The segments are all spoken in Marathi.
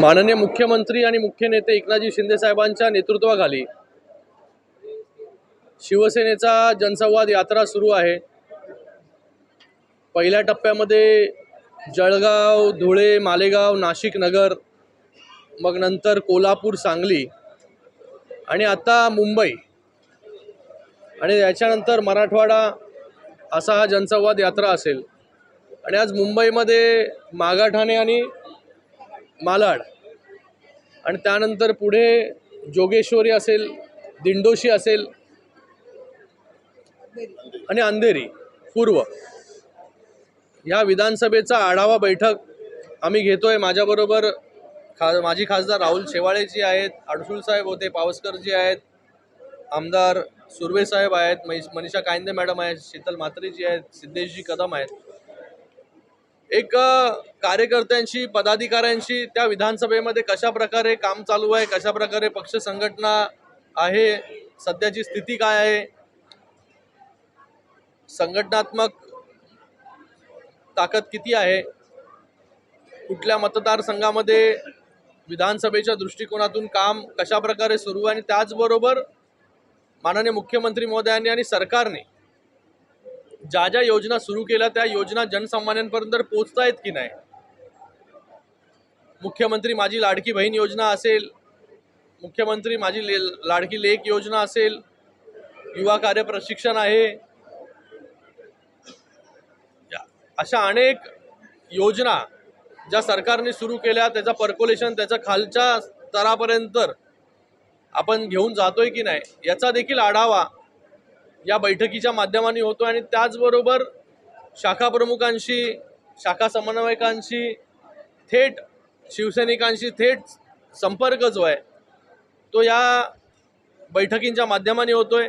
माननीय मुख्यमंत्री आणि मुख्य नेते एकनाथजी शिंदे साहेबांच्या नेतृत्वाखाली शिवसेनेचा जनसंवाद यात्रा सुरू आहे. पहिल्या टप्प्यामध्ये जळगाव धुळे मालेगाव नाशिक नगर मग नंतर कोल्हापूर सांगली आणि आता मुंबई आणि याच्यानंतर मराठवाडा असा हा जनसंवाद यात्रा असेल. आणि आज मुंबईमध्ये मागाठाणे आणि मालाड आणि त्यानंतर पुढे जोगेश्वरी असेल दिंडोशी असेल आणि अंधेरी पूर्व. या विधानसभेचा आढावा बैठक आम्ही घेतोय. माझ्याबरोबर खा माजी खासदार राहुल शेवाळेजी आहेत अडसूळसाहेब होते पावसकरजी आहेत आमदार सुर्वे साहेब आहेत मनीषा कायंदे मॅडम आहेत शीतल म्हात्रेजी आहेत सिद्धेशजी कदम आहेत. एक कार्यकर्त्यांशी पदाधिकाऱ्यांशी त्या विधानसभेमध्ये कशा प्रकारे काम चालू आहे कशा प्रकारे पक्ष संघटना आहे सध्याची स्थिती काय आहे? संघटनात्मक ताकद किती आहे? कुठल्या मतदारसंघामध्ये विधानसभेच्या दृष्टिकोनातून काम कशा प्रकारे सुरू आहे आणि त्याचबरोबर माननीय मुख्यमंत्री महोदयांनी आणि सरकारने ज्या ज्या योजना सुरू केल्या त्या योजना जनसामान्यांपर्यंत पोहोचत आहेत की नाही? मुख्यमंत्री माझी लाडकी बहीण योजना असेल मुख्यमंत्री माझी ले लाडकी लेख योजना असेल युवा कार्य प्रशिक्षण आहे अशा अनेक योजना ज्या सरकारने सुरू केल्या त्याचं पर्कोलेशन त्याच्या खालच्या स्तरापर्यंत आपण घेऊन जातोय की नाही याचा देखील आढावा या बैठकीच्या माध्यमाने होतो आणि त्याचबरोबर शाखा प्रमुखांशी शाखा समन्वयकांशी थेट शिवसैनिकांशी थेट संपर्क जो आहे तो या बैठकींच्या माध्यमाने होतो आहे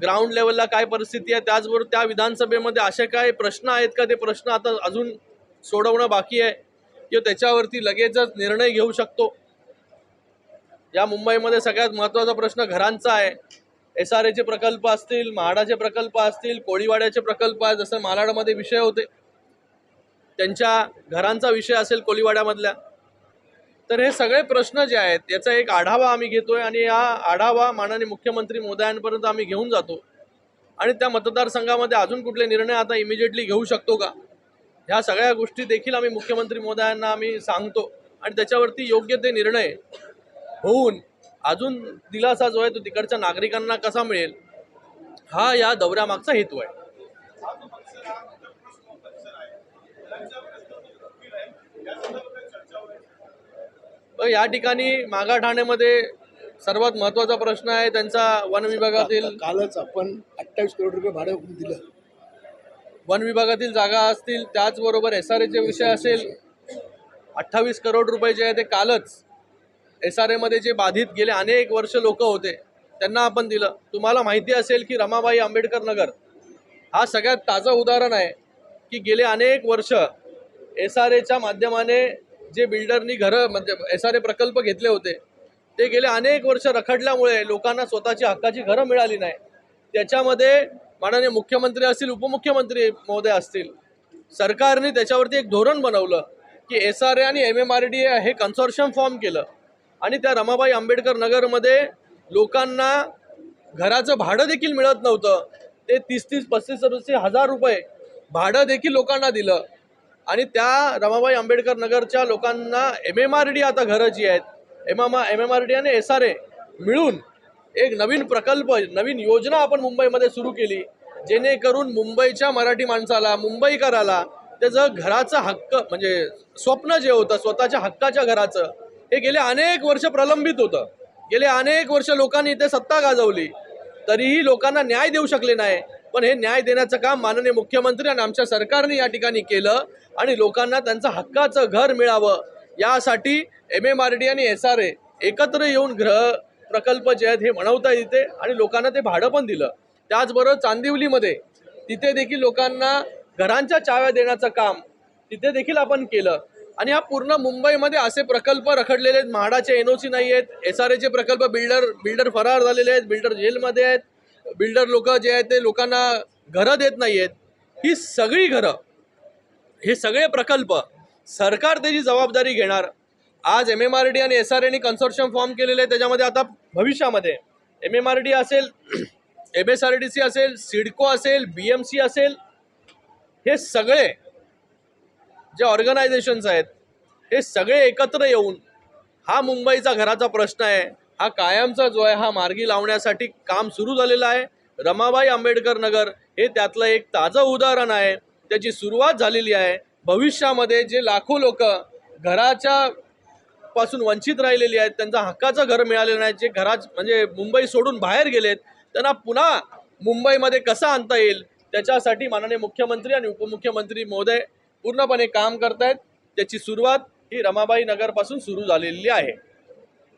ग्राउंड लेवलला काय परिस्थिती आहे त्याचबरोबर त्या विधानसभेमध्ये असे काय प्रश्न आहेत का ते प्रश्न आता अजून सोडवणं बाकी आहे. किंवा त्याच्यावरती लगेचच निर्णय घेऊ शकतो. या मुंबईमध्ये सगळ्यात महत्त्वाचा प्रश्न घरांचा आहे. एस आर एचे प्रकल्प असतील म्हाडाचे प्रकल्प असतील कोळीवाड्याचे प्रकल्प आहे जसं मालाडमध्ये विषय होते. त्यांच्या घरांचा विषय असेल कोळीवाड्यामधल्या. तर हे सगळे प्रश्न जे आहेत याचा एक आढावा आम्ही घेतोय आणि या आढावा माननीय मुख्यमंत्री मोदयांपर्यंत आम्ही घेऊन जातो. आणि त्या मतदारसंघामध्ये अजून कुठले निर्णय आता इमिजिएटली घेऊ शकतो का? ह्या सगळ्या गोष्टी देखील आम्ही मुख्यमंत्री मोदयांना आम्ही सांगतो. आणि त्याच्यावरती योग्य ते निर्णय होऊन अजून दिलासा जो आहे तो तिकडच्या नागरिकांना कसा मिळेल हा या दौऱ्यामागचा हेतू आहे. या ठिकाणी मागा ठाण्यामध्ये सर्वात महत्त्वाचा प्रश्न आहे त्यांचा वन विभागातील कालच आपण अठ्ठावीस करोड रुपये भाडं दिलं. वन विभागातील जागा असतील त्याचबरोबर एस आर एचे विषय असेल अठ्ठावीस करोड रुपये जे आहे ते कालच एस आर एमध्ये जे बाधित गेले अनेक वर्ष लोक होते त्यांना आपण दिलं. तुम्हाला माहिती असेल की रमाबाई आंबेडकर नगर हा सगळ्यात ताजं उदाहरण आहे की गेले अनेक वर्ष एस आर एच्या माध्यमाने जे बिल्डरनी घरं म्हणजे एस आर ए प्रकल्प घेतले होते ते गेले अनेक वर्ष रखडल्यामुळे लोकांना स्वतःची हक्काची घरं मिळाली नाही. त्याच्यामध्ये माननीय मुख्यमंत्री असतील उपमुख्यमंत्री महोदय असतील सरकारने त्याच्यावरती एक धोरण बनवलं की एस आर ए आणि M M R D A हे कन्सॉर्शियम फॉर्म केलं. आणि त्या रमाबाई आंबेडकर नगरमध्ये लोकांना घराचं भाडं देखील मिळत नव्हतं. ते तीस तीस पस्तीस पस्तीस हजार रुपये भाडं देखील लोकांना दिलं. आणि त्या रमाबाई आंबेडकर नगरच्या लोकांना एम एम आर डी आता घरं जी आहेत M M M M R D आणि एस आर ए मिळून एक नवीन प्रकल्प नवीन योजना आपण मुंबईमध्ये सुरू केली. जेणेकरून मुंबईच्या मराठी माणसाला मुंबईकराला त्याचं घराचं हक्क म्हणजे स्वप्न जे होतं स्वतःच्या हक्काच्या घराचं हे गेले अनेक वर्ष प्रलंबित होतं. गेले अनेक वर्ष लोकांनी इथे सत्ता गाजवली. तरीही लोकांना न्याय देऊ शकले नाही. पण हे न्याय देण्याचं काम माननीय मुख्यमंत्री आणि आमच्या सरकारने या ठिकाणी केलं आणि लोकांना त्यांचं हक्काचं घर मिळावं. यासाठी एम एम आर डी आणि एस आर ए एकत्र येऊन ग्रह प्रकल्प जे आहेत हे म्हणवता येते आणि लोकांना ते भाडं पण दिलं. त्याचबरोबर चांदिवलीमध्ये तिथे देखील लोकांना घरांच्या चाव्या देण्याचं काम तिथे देखील आपण केलं. आणि हा पूर्ण मुंबईमध्ये असे प्रकल्प रखडलेले आहेत. म्हाडाचे एन ओ सी नाही आहेत. एस आर एचे प्रकल्प बिल्डर बिल्डर फरार झालेले आहेत. बिल्डर जेलमध्ये आहेत. बिल्डर लोक जे आहेत ते लोकांना घरं देत नाही आहेत. ही सगळी घरं हे सगळे प्रकल्प सरकार त्याची जबाबदारी घेणार. आज एम एम आर डी आणि एस आर एने कन्सोर्शियम फॉर्म केलेले आहे त्याच्यामध्ये आता भविष्यामध्ये एम एम आर डी असेल M S R D C असेल सिडको असेल बी एम सी असेल हे सगळे जे ऑर्गनायझेशन्स आहेत हे सगळे एकत्र येऊन हा मुंबईचा घराचा प्रश्न आहे हा कायमचा जो आहे हा मार्गी लावण्यासाठी काम सुरू झालेलं आहे. रमाबाई आंबेडकर नगर हे त्यातलं एक ताजं उदाहरण आहे. त्याची सुरुवात झालेली आहे. भविष्यामध्ये जे लाखो लोक घराच्या पासून वंचित राहिलेली आहेत त्यांचा हक्काचं घर मिळालेलं नाही जे घरात म्हणजे मुंबई सोडून बाहेर गेलेत त्यांना पुन्हा मुंबईमध्ये कसं आणता येईल त्याच्यासाठी माननीय मुख्यमंत्री आणि उपमुख्यमंत्री महोदय पूर्णपणे काम करतायत. त्याची सुरुवात ही रमाबाई नगरपासून सुरू झालेली आहे.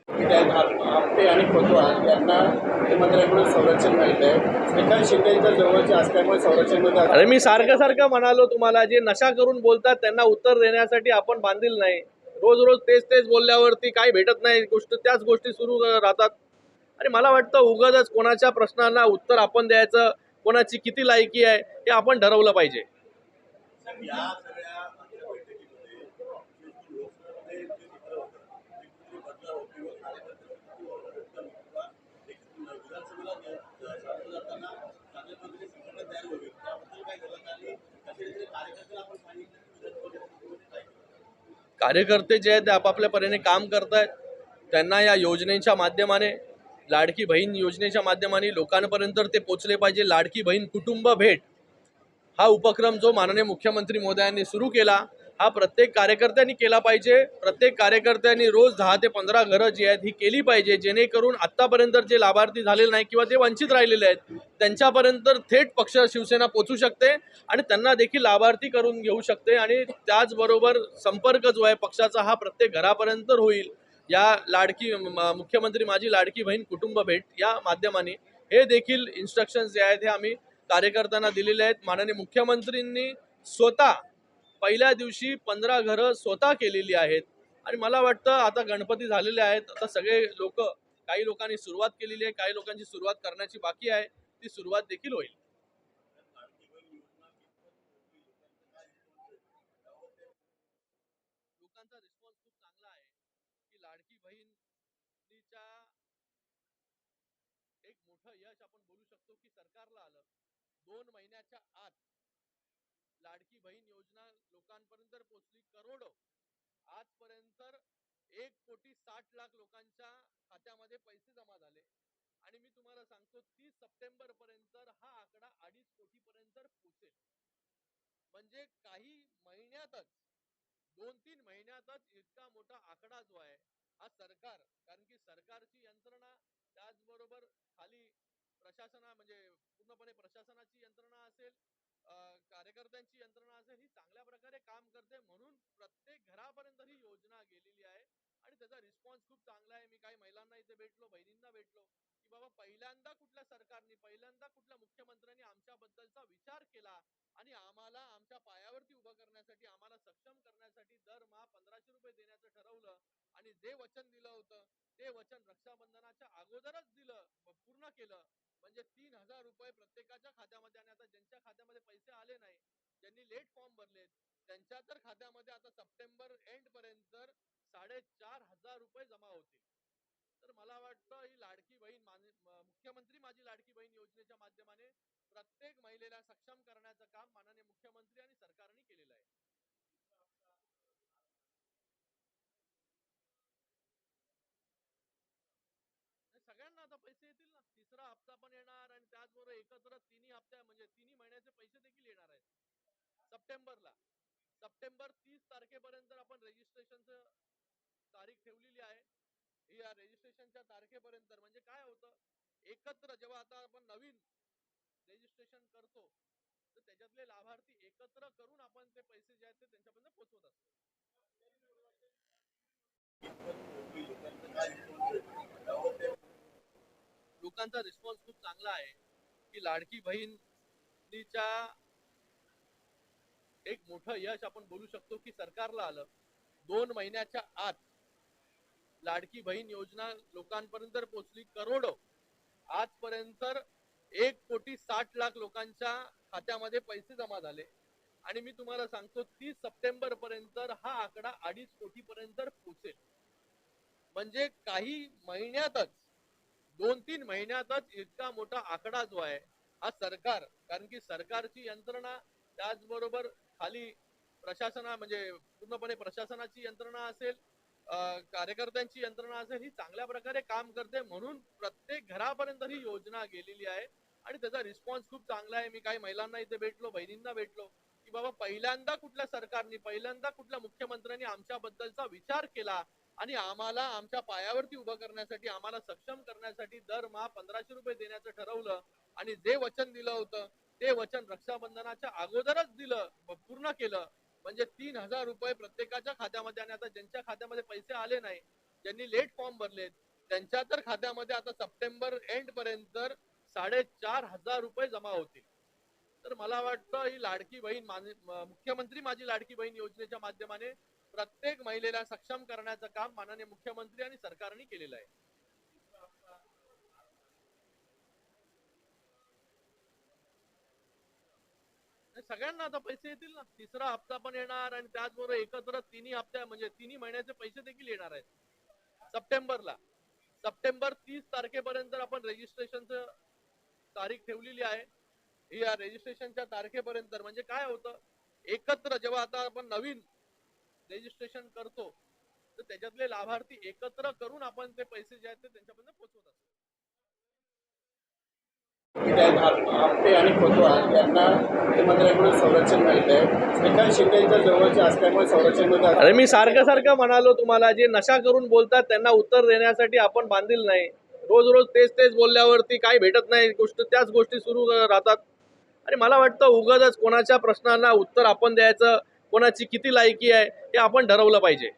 आपटे आणि कोतवाल यांना मुख्यमंत्र्यांकडून संरक्षण मिळत आहे श्रीकांत शिंदेच्या जवळचे असल्यामुळे संरक्षणमध्ये अरे मी सारखं सारखं म्हणालो तुम्हाला जे नशा करून बोलतात त्यांना उत्तर देण्यासाठी आपण बांधील नाही. रोज रोज तेच तेच बोलल्यावरती काही भेटत नाही. गोष्ट त्याच गोष्टी सुरू राहतात. आणि मला वाटतं उगाच कोणाच्या प्रश्नांना उत्तर आपण द्यायचं कोणाची किती लायकी आहे हे आपण ठरवलं पाहिजे. या सगळ्या बैठकीमध्ये लोकसभेमध्ये जे चित्र होतं बदलाव किंवा विधानसभेला सामोरं जाताना चांगल्या पद्धतीने संघटना तयार त्याबद्दल काय झालं आणि कार्यकर्त्याला आपण सांगितलं कार्यकर्ते जे आहेत ते आपापल्या परीने काम करतायत. त्यांना या योजनेच्या माध्यमाने लाडकी बहीण योजनेच्या माध्यमाने लोकांपर्यंत ते पोचले पाहिजे. लाडकी बहीण कुटुंब भेट. हा उपक्रम जो माननीय मुख्यमंत्री मोदयांनी सुरू केला हा प्रत्येक कार्यकर्त्यांनी केला पाहिजे. प्रत्येक कार्यकर्त्यांनी रोज दहा ते पंधरा घरं जी आहेत ही केली पाहिजे. जेणेकरून आत्तापर्यंत जे लाभार्थी झालेले नाही किंवा जे वंचित राहिलेले आहेत त्यांच्यापर्यंत थेट पक्ष शिवसेना पोचू शकते आणि त्यांना देखील लाभार्थी करून घेऊ शकते आणि त्याचबरोबर संपर्क जो आहे पक्षाचा हा प्रत्येक घरापर्यंत होईल. या लाडकी म- मुख्यमंत्री माझी लाडकी बहीण कुटुंब भेट या माध्यमाने हे देखील इन्स्ट्रक्शन्स जे आहेत हे आम्ही कार्यकर्त्यांना दिलेले आहेत. माननीय मुख्यमंत्रींनी स्वतः पहिल्या दिवशी पंधरा घरं स्वतः केलेली आहेत. आणि मला वाटतं आता गणपती झालेले आहेत. आता सगळे लोक काही लोकांनी सुरुवात केलेली आहे काही लोकांची सुरुवात करण्याची बाकी आहे. ती सुरुवात देखील होईल लोकांचा रिस्पॉन्स खूप चांगला आहे की लाडकी बहीणीच्या एक मोठं यश आपण बोलू शकतो की सरकारला आलं दोन महिन्याच्या आत लाडकी बहीण योजना लोकांपर्यंत पोहोचली करोडो आजपर्यंत एक कोटी साठ लाख लोकांच्या खात्यामध्ये पैसे जमा झाले. आणि मी तुम्हाला सांगतो तीस सप्टेंबर पर्यंत हा आकडा अडीच कोटी पर्यंत पोहोचेल. म्हणजे काही महिन्यातच दोन तीन महिन्यातच इतका मोठा आकडा जो आहे हा सरकार कारण की सरकारची यंत्रणा त्याचबरोबर खाली प्रशासना म्हणजे पूर्णपणे प्रशासनाची यंत्रणा असेल कार्यकर्त्यांची यंत्रणा असेल ही चांगल्या प्रकारे काम करते म्हणून प्रत्येक घरापर्यंत ही योजना गेलेली आहे. आणि त्याचा रिस्पॉन्स खूप चांगला आहे. मी काही महिलांना इथे भेटलो बहिणींना भेटलो की बाबा पहिल्यांदा कुठल्या सरकारने पहिल्यांदा कुठल्या मुख्यमंत्र्यांनी आमच्याबद्दलचा विचार केला आणि आम्हाला आमच्या पायावरती उभं करण्यासाठी आम्हाला सक्षम करण्यासाठी दरमहा पंधराशे रुपये देण्याचं ठरवलं जे वचन दिलं होतं ते वचन रक्षाबंधनाच्या अगोदरच दिलं पूर्ण केलं. म्हणजे तीन हजार रुपये प्रत्येकाच्या खात्यामध्ये आणि आता ज्यांच्या खात्यामध्ये पैसे आले नाही ज्यांनी लेट फॉर्म भरलेत त्यांच्या तर खात्यामध्ये आता सप्टेंबर एंड पर्यंत तर साडेचार हजार रुपये जमा होतील. तर मला वाटतं ही लाडकी बहीण मुख्यमंत्री माझी लाडकी बहीण योजनेच्या माध्यमाने प्रत्येक महिलेला सक्षम करण्याचं काम माननीय मुख्यमंत्री आणि सरकारने केलेलं आहे नाही, सगळ्यांना आता पैसे येतील ना तिसरा हप्ता पण येणार आणि त्याचबरोबर एकत्र तिन्ही हप्त्या म्हणजे तिन्ही महिन्याचे पैसे देखील येणार आहेत. सप्टेंबरला. सप्टेंबर तीस तारखेपर्यंत आपण रजिस्ट्रेशनचं तारीख ठेवलेली आहे या रजिस्ट्रेशनच्या तारखेपर्यंत म्हणजे काय होतं? एकत्र जेव्हा आता आपण नवीन रजिस्ट्रेशन करतो तर त्याच्यातले लाभार्थी एकत्र करून आपण ते पैसे जे आहेत ते त्यांच्यापर्यंत पोहोचवत असतो. लोकांचा रिस्पॉन्स खूप चांगला आहे की लाडकी बहिणीच्या एक मोठं यश आपण बोलू शकतो की सरकारला आलं. दोन महिन्याच्या आत लाडकी बहीण योजना लोकांपर्यंत पोहोचली करोडो आजपर्यंत एक कोटी साठ लाख लोकांच्या खात्यामध्ये पैसे जमा झाले. आणि मी तुम्हाला सांगतो तीस सप्टेंबर पर्यंत हा आकडा अडीच कोटी पर्यंत पोहोचेल. म्हणजे काही महिन्यातच दोन तीन महिन्यातच इतका मोठा आकडा जो आहे हा सरकार कारण की सरकारची यंत्रणा त्याचबरोबर खाली प्रशासना म्हणजे पूर्णपणे प्रशासनाची यंत्रणा असेल कार्यकर्त्यांची यंत्रणा असेल ही चांगल्या प्रकारे काम करते. म्हणून प्रत्येक घरापर्यंत ही योजना गेलेली आहे आणि त्याचा रिस्पॉन्स खूप चांगला आहे. मी काही महिलांना इथे भेटलो बहिणींना भेटलो की बाबा पहिल्यांदा कुठल्या सरकारने पहिल्यांदा कुठल्या मुख्यमंत्र्यांनी आमच्याबद्दलचा विचार केला आणि आम्हाला आमच्या पायावरती उभं करण्यासाठी आम्हाला सक्षम करण्यासाठी दरमहा पंधराशे रुपये देण्याचं ठरवलं आणि जे वचन दिलं होतं ते वचन रक्षाबंधनाच्या अगोदरच दिलं पूर्ण केलं. म्हणजे तीन हजार रुपये प्रत्येकाच्या खात्यामध्ये आणि आता ज्यांच्या खात्यामध्ये पैसे आले नाही ज्यांनी लेट फॉर्म भरलेत त्यांच्या तर खात्यामध्ये आता सप्टेंबर एंड पर्यंत साडेचार हजार रुपये जमा होतील. तर मला वाटतं ही लाडकी बहीण मुख्यमंत्री माझी लाडकी बहीण योजनेच्या माध्यमाने प्रत्येक महिलेला सक्षम करण्याचं काम माननीय मुख्यमंत्री आणि सरकारने केलेलं आहे. सगळ्यांना आता पैसे येतील ना. तिसरा हप्ता पण येणार आणि त्याचबरोबर एकत्र तिन्ही हप्त्या म्हणजे तिन्ही महिन्याचे पैसे देखील येणार आहेत. सप्टेंबरला. सप्टेंबर तीस तारखेपर्यंत आपण रजिस्ट्रेशनचं तारीख ठेवलेली आहे या रजिस्ट्रेशनच्या तारखेपर्यंत म्हणजे काय होतं? एकत्र जेव्हा आता आपण नवीन रजिस्ट्रेशन करतो तर त्याच्यातले लाभार्थी एकत्र करून आपण ते पैसे जे आहेत ते त्यांच्यापर्यंत पोहोचवत असतो. आपटे आणि कोतवाल यांना मुख्यमंत्र्यांकडून संरक्षण मिळत आहे श्रीकांत शिंदेच्या जवळचे असल्यामुळे संरक्षण मिळत. अरे मी सारखं सारखं म्हणालो तुम्हाला जे नशा करून बोलतात त्यांना उत्तर देण्यासाठी आपण बांधील नाही. रोज रोज तेच तेच बोलल्यावरती काही भेटत नाही गोष्ट त्याच गोष्टी सुरू राहतात. आणि मला वाटतं उगाच कोणाच्या प्रश्नांना उत्तर आपण द्यायचं कोणाची किती लायकी आहे हे आपण ठरवलं पाहिजे.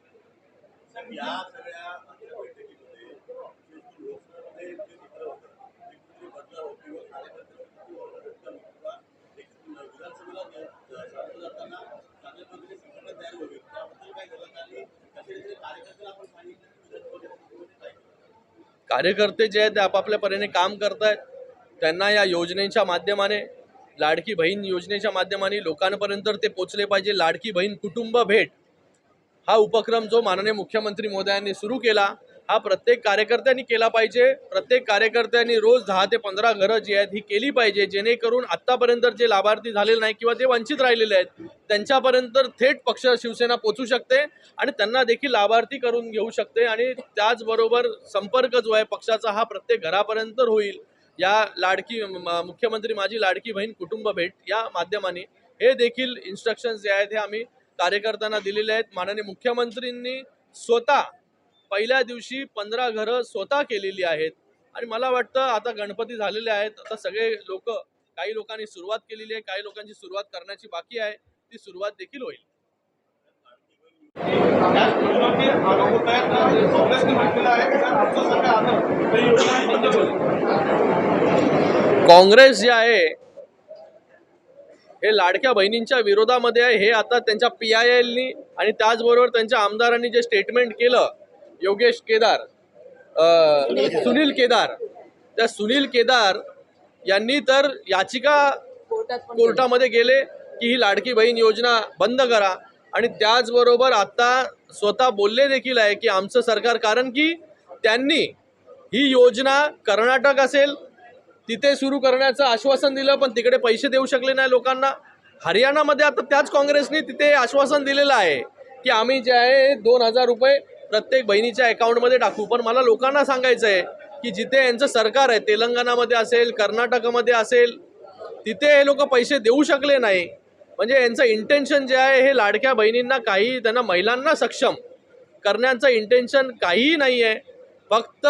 कार्यकर्ते जे आहेत ते आपापल्या परीने काम करतायत त्यांना या योजनेच्या माध्यमाने लाडकी बहीण योजनेच्या माध्यमाने लोकांपर्यंत ते पोचले पाहिजे. लाडकी बहीण कुटुंब भेट हा उपक्रम जो माननीय मुख्यमंत्री मोदयांनी सुरू केला हा प्रत्येक कार्यकर्त्यांनी केला पाहिजे. प्रत्येक कार्यकर्त्यांनी रोज दहा ते पंधरा घरं जी आहेत ही केली पाहिजे. जेणेकरून आत्तापर्यंत जे लाभार्थी झालेले नाही किंवा ते वंचित राहिलेले आहेत त्यांच्यापर्यंत थेट पक्ष शिवसेना पोचू शकते आणि त्यांना देखील लाभार्थी करून घेऊ शकते. आणि त्याचबरोबर संपर्क जो आहे पक्षाचा हा प्रत्येक घरापर्यंत होईल. या लाडकी म- मुख्यमंत्री माझी लाडकी बहीण कुटुंब भेट या माध्यमाने. हे देखील इन्स्ट्रक्शन्स जे आहेत हे आम्ही कार्यकर्त्यांना दिलेले आहेत. माननीय मुख्यमंत्रींनी स्वतः पहिल्या दिवशी पंधरा घरं स्वतः केलेली आहेत. आणि मला वाटतं आता गणपती झालेले आहेत. आता सगळे लोक काही लोकांनी सुरुवात केलेली आहे काही लोकांची सुरुवात करण्याची बाकी आहे. ती सुरुवात देखील होईल. काँग्रेस जे आहे हे लाडक्या बहिणींच्या विरोधामध्ये आहे. हे आता त्यांच्या पी आय एलनी आणि त्याचबरोबर त्यांच्या आमदारांनी जे स्टेटमेंट केलं योगेश केदार सुनील केदार त्या सुनील केदार यांनी तर याचिका कोर्टामध्ये गेले की ही लाडकी बहीण योजना बंद करा. आणि त्याचबरोबर आता स्वतः बोलले देखील आहे की आमचं सरकार कारण की त्यांनी ही योजना कर्नाटक असेल तिथे सुरू करण्याचं आश्वासन दिलं पण तिकडे पैसे देऊ शकले नाही लोकांना. हरियाणामध्ये आता त्याच काँग्रेसने तिथे आश्वासन दिलेलं आहे की आम्ही जे आहे दोन हजार रुपये प्रत्येक बहिणीच्या अकाउंटमध्ये टाकू. पण मला लोकांना सांगायचं आहे की जिथे यांचं सरकार आहे तेलंगणामध्ये असेल कर्नाटकामध्ये असेल तिथे हे लोक पैसे देऊ शकले नाही. म्हणजे यांचं इंटेन्शन जे आहे हे लाडक्या बहिणींना काही त्यांना महिलांना सक्षम करण्याचं इंटेन्शन काहीही नाही आहे फक्त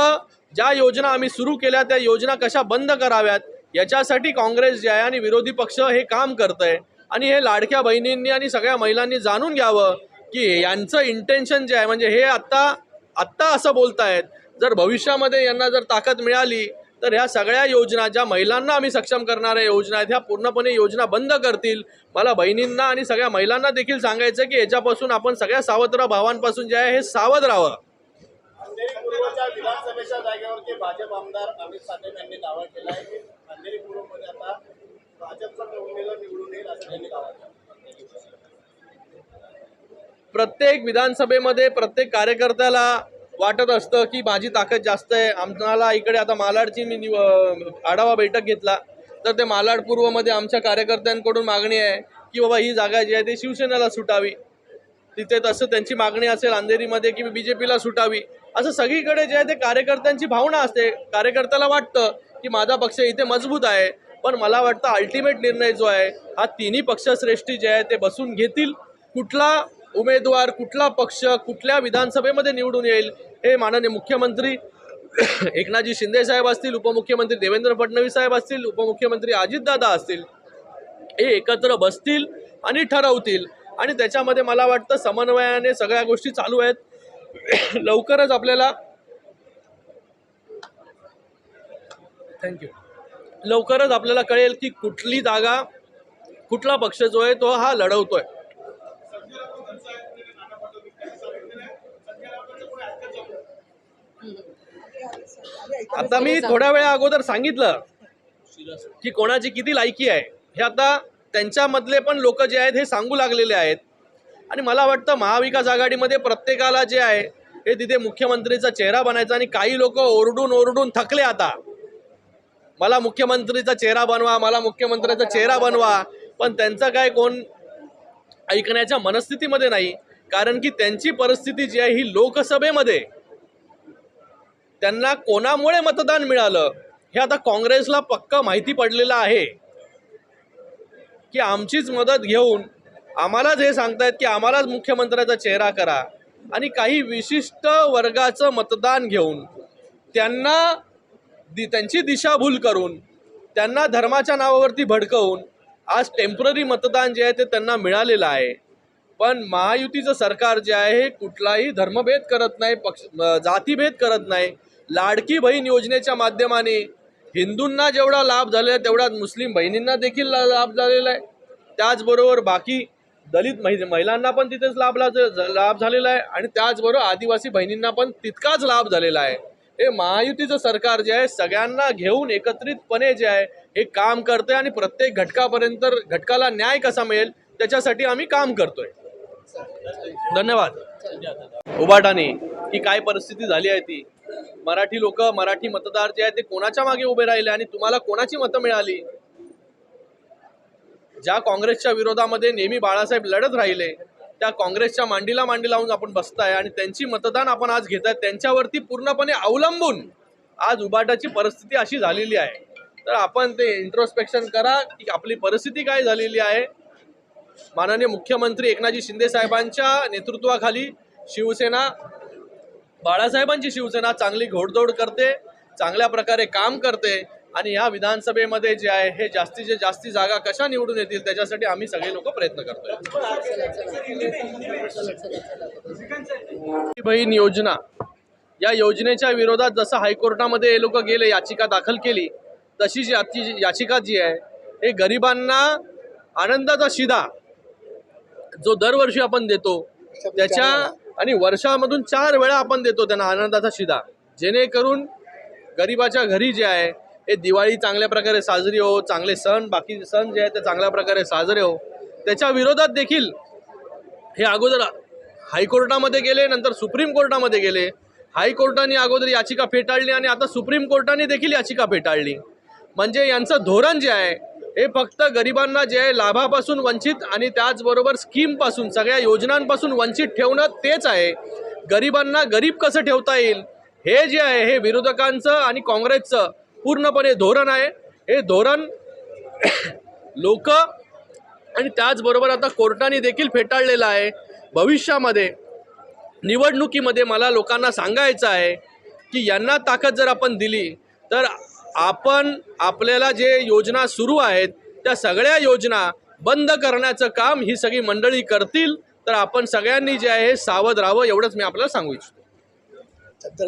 ज्या योजना आम्ही सुरू केल्या त्या योजना कशा बंद कराव्यात याच्यासाठी काँग्रेस जे आहे आणि विरोधी पक्ष हे काम करत आहे आणि हे लाडक्या बहिणींनी आणि सगळ्या महिलांनी जाणून घ्यावं की यांचं इंटेन्शन जे आहे म्हणजे हे आत्ता आत्ता असं बोलतायत. जर भविष्यामध्ये यांना जर ताकद मिळाली तर ह्या सगळ्या योजना ज्या महिलांना आम्ही सक्षम करणाऱ्या योजना आहेत ह्या पूर्णपणे योजना बंद करतील. मला बहिणींना आणि सगळ्या महिलांना देखील सांगायचं की याच्यापासून आपण सगळ्या सावत्र भावांपासून जे आहे हे सावध राहावं. अंधेरी पूर्वच्या विधानसभेच्या जागेवरती भाजप आमदार अमित साठे यांनी दावा केला आहे की अंधेरी पूर्वमध्ये आता भाजपचा उमेदवार निवडून येईल असं त्यांनी दावा प्रत्येक विधानसभेमध्ये प्रत्येक कार्यकर्त्याला वाटत असतं की माझी ताकद जास्त आहे. आम्हाला इकडे आता मालाडची मी निव आढावा बैठक घेतला. तर ते मालाड पूर्वमध्ये आमच्या कार्यकर्त्यांकडून मागणी आहे की बाबा ही जागा जी आहे ती शिवसेनेला सुटावी. तिथे तसं त्यांची मागणी असेल अंधेरीमध्ये की बी जे पीला सुटावी. असं सगळीकडे जे आहे ते कार्यकर्त्यांची भावना असते. कार्यकर्त्याला वाटतं की माझा पक्ष इथे मजबूत आहे. पण मला वाटतं अल्टिमेट निर्णय जो आहे हा तिन्ही पक्षश्रेष्ठी जे आहे ते बसून घेतील. कुठला उमेदवार कुठला पक्ष कुठल्या विधानसभेमध्ये निवडून येईल हे माननीय मुख्यमंत्री एकनाथजी शिंदे साहेब असतील उपमुख्यमंत्री देवेंद्र फडणवीस साहेब असतील उपमुख्यमंत्री अजितदादा असतील हे एकत्र बसतील आणि ठरवतील. आणि त्याच्यामध्ये मला वाटतं समन्वयाने सगळ्या गोष्टी चालू आहेत. लवकरच आपल्याला थँक्यू लवकरच आपल्याला कळेल की कुठली जागा कुठला पक्ष जो आहे तो हा लढवतोय. आता मी थोड्या वेळा अगोदर सांगितलं की कोणाची किती लायकी आहे. हे आता त्यांच्यामधले पण लोक जे आहेत हे सांगू लागलेले आहेत. आणि मला वाटतं महाविकास आघाडीमध्ये प्रत्येकाला जे आहे हे तिथे मुख्यमंत्रीचा चेहरा बनायचा आणि काही लोक ओरडून ओरडून थकले आता. मला मुख्यमंत्रीचा चेहरा बनवा मला मुख्यमंत्र्याचा चेहरा बनवा पण त्यांचं काय कोण ऐकण्याच्या मनस्थितीमध्ये नाही. कारण की त्यांची परिस्थिती जी आहे ही लोकसभेमध्ये त्यांना कोणामुळे मतदान मिळालं हे आता काँग्रेसला पक्का माहिती पडलेलं आहे. की आमचीच मदत घेऊन आम्हालाच हे सांगतायत की आम्हालाच मुख्यमंत्र्याचा चेहरा करा आणि काही विशिष्ट वर्गाचं मतदान घेऊन त्यांना दि त्यांची दिशाभूल करून त्यांना धर्माच्या नावावरती भडकवून आज टेंपररी मतदान जे आहे ते त्यांना मिळालेलं आहे. पण महायुतीचं सरकार जे आहे कुठलाही धर्मभेद करत नाही पक्ष जातीभेद करत नाही. लाडकी बहीण योजनेच्या माध्यमाने हिंदूंना जेवढा लाभ झालेला आहे तेवढाच मुस्लिम बहिणींना देखील लाभ झालेला आहे. त्याचबरोबर बाकी दलित महि महिलांना पण तिथेच लाभ लाभ झालेला आहे आणि त्याचबरोबर आदिवासी बहिणींना पण तितकाच लाभ झालेला आहे. हे महायुतीचं सरकार जे आहे सगळ्यांना घेऊन एकत्रितपणे जे आहे हे काम करतंय आणि प्रत्येक घटकापर्यंत घटकाला न्याय कसा मिळेल त्याच्यासाठी आम्ही काम करतोय. धन्यवाद. उबाटाने ही काय परिस्थिती झाली आहे ती? मराठी लोक मराठी मतदार जे आहेत ते कोणाच्या मागे उभे राहिले आणि तुम्हाला कोणाची मतं मिळाली? ज्या काँग्रेसच्या विरोधामध्ये नेहमी बाळासाहेब लढत राहिले त्या काँग्रेसच्या मांडीला मांडी लावून आपण बसताय आणि त्यांची मतदान आपण आज घेत त्यांच्यावरती पूर्णपणे अवलंबून आज उबाटाची परिस्थिती अशी झालेली आहे. तर आपण ते इंट्रोस्पेक्शन करा की आपली परिस्थिती काय झालेली आहे. माननीय मुख्यमंत्री एकनाथजी शिंदे साहेबांच्या नेतृत्वाखाली शिवसेना बाळासाहेबांची शिवसेना चांगली घोडदौड करते चांगल्या प्रकारे काम करते आणि ह्या विधानसभेमध्ये जे आहे हे जास्तीत जास्ती जागा कशा निवडून येतील त्याच्यासाठी आम्ही सगळे लोक प्रयत्न करतोय. बहीण योजना. या योजनेच्या विरोधात जसं हायकोर्टामध्ये हे लोक गेले याचिका दाखल केली तशीच याची याचिका जी आहे हे गरिबांना आनंदाचा शिदा जो दरवर्षी आपण देतो त्याच्या आणि वर्षामधून चार वेळा आपण देतो त्यांना आनंदाचा शिदा. जेणेकरून गरिबाच्या घरी जे आहे हे दिवाळी चांगल्या प्रकारे साजरी हो चांगले सण बाकी सण जे आहेत ते चांगल्या प्रकारे साजरे हो. त्याच्या विरोधात देखील हे अगोदर हायकोर्टामध्ये गेले नंतर सुप्रीम कोर्टामध्ये गेले. हायकोर्टाने अगोदर याचिका फेटाळली आणि आता सुप्रीम कोर्टाने देखील याचिका फेटाळली. म्हणजे यांचं धोरण जे आहे हे फक्त गरिबांना जे आहे लाभापासून वंचित आणि त्याचबरोबर स्कीमपासून सगळ्या योजनांपासून वंचित ठेवणं तेच आहे. गरिबांना गरीब कसं ठेवता येईल? हे जे आहे हे विरोधकांचं आणि काँग्रेसचं पूर्णपणे धोरण आहे. हे धोरण लोक आणि त्याचबरोबर आता कोर्टाने देखील फेटाळलेलं आहे. भविष्यामध्ये निवडणुकीमध्ये मला लोकांना सांगायचं आहे की यांना ताकद जर आपण दिली तर आपण आपल्याला जे योजना सुरू आहेत त्या सगळ्या योजना बंद करण्याचं काम ही सगळी मंडळी करतील. तर आपण सगळ्यांनी जे आहे सावध राहावं एवढंच मी आपल्याला सांगू इच्छितो.